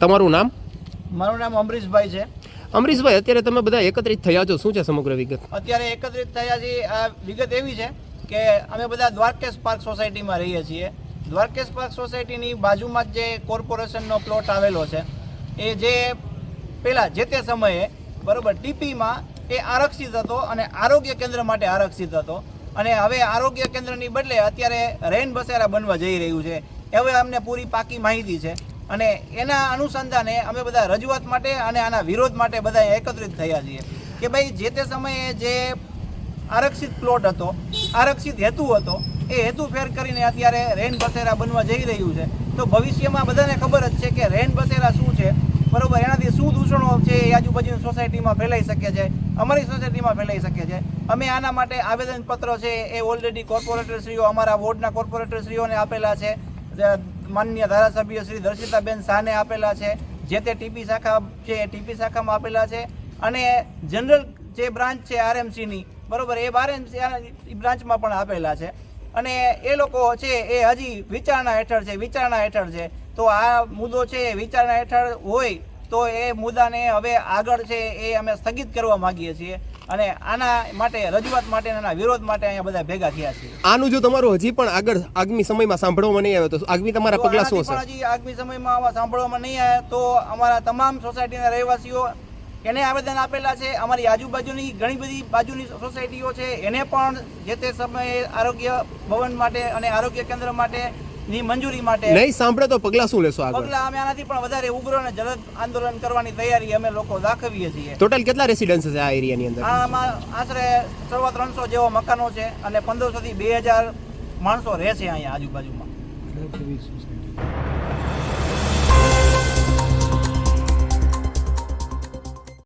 તમારું નામ? મારું નામ અમરીશભાઈ છે. અમરીશભાઈ અત્યારે તમે બધા એકત્રિત થયા છો. શું છે સમગ્ર વિગત? અત્યારે એકત્રિત થયા છે આ વિગત એવી છે કે અમે બધા દ્વારકેશ પાર્ક સોસાયટીમાં રહીએ છીએ. દ્વારકેશ પાર્ક સોસાયટીની બાજુમાં જ કોર્પોરેશનનો પ્લોટ આવેલો છે એ જે પહેલાં જે તે સમયે બરોબર ટીપીમાં એ આરક્ષિત હતો અને આરોગ્ય કેન્દ્ર માટે આરક્ષિત હતો. અને હવે આરોગ્ય કેન્દ્રની બદલે અત્યારે રેન બસેરા બનવા જઈ રહ્યું છે. હવે અમને પૂરી પાકી માહિતી છે. અને એના અનુસંધાને અમે બધા રજૂઆત માટે અને આના વિરોધ માટે બધા એકત્રિત થયા છીએ કે ભાઈ જે તે સમયે જે આરક્ષિત પ્લોટ હતો, આરક્ષિત હેતુ હતો, એ હેતુ ફેર કરીને અત્યારે રેન બસેરા બનવા જઈ રહ્યું છે. તો ભવિષ્યમાં બધાને ખબર જ છે કે રેન બસેરા શું છે? બરોબર, એનાથી શું દૂષણો છે એ આજુબાજુની સોસાયટીમાં ફેલાઈ શકે છે? અમારી સોસાયટીમાં ફેલાઈ શકે છે. અમે આના માટે આવેદનપત્ર છે એ ઓલરેડી કોર્પોરેટરશ્રીઓ, અમારા વોર્ડના કોર્પોરેટરશ્રીઓને આપેલા છે. જે માનનીય ધારાસભ્ય શ્રી દર્શિતાબેન શાહને આપેલા છે, જે તે ટીપી શાખા છે એ ટીપી શાખામાં આપેલા છે. અને જનરલ જે બ્રાન્ચ છે આરએમસીની બરોબર, એ આરએમસી બ્રાન્ચમાં પણ આપેલા છે. અને એ લોકો છે એ હજી વિચારણા હેઠળ છે, વિચારણા હેઠળ છે. તો આ મુદ્દો છે વિચારણા હેઠળ હોય તો એ મુદ્દાને હવે આગળ છે એ અમે સ્થગિત કરવા માંગીએ છીએ અને આના માટે રજૂઆત માટે એના આના વિરોધ માટે અહીંયા બધા ભેગા થયા છે. આનું જો તમારું હજી પણ આગળ આગામી સમયમાં સાંભળવામાં નહીં આવે તો આગામી તમારા પગલાં શું હશે? હજી આગામી સમયમાં આવા સાંભળવામાં નહીં આવે તો અમારા તમામ સોસાયટીના રહેવાસીઓ એને આવેદન આપેલા છે. અમારી આજુબાજુની ઘણી બધી બાજુની સોસાયટીઓ છે એને પણ જે તે સમયે આરોગ્ય ભવન માટે અને આરોગ્ય કેન્દ્ર માટે ની મંજૂરી માટે નહીં સાંભળે તો પગલાં શું લેશો આગળ? પગલા અમે આનાથી પણ વધારે ઉગ્ર અને જલદ આંદોલન કરવાની તૈયારી અમે લોકો દાખવીએ છીએ. ટોટલ કેટલા રેસિડન્સ છે આ એરિયાની અંદર? આમાં આશરે સવા ત્રણસો જેવા મકાનો છે અને પંદરસો થી બે હજાર માણસો રહે છે અહીંયા આજુબાજુમાં.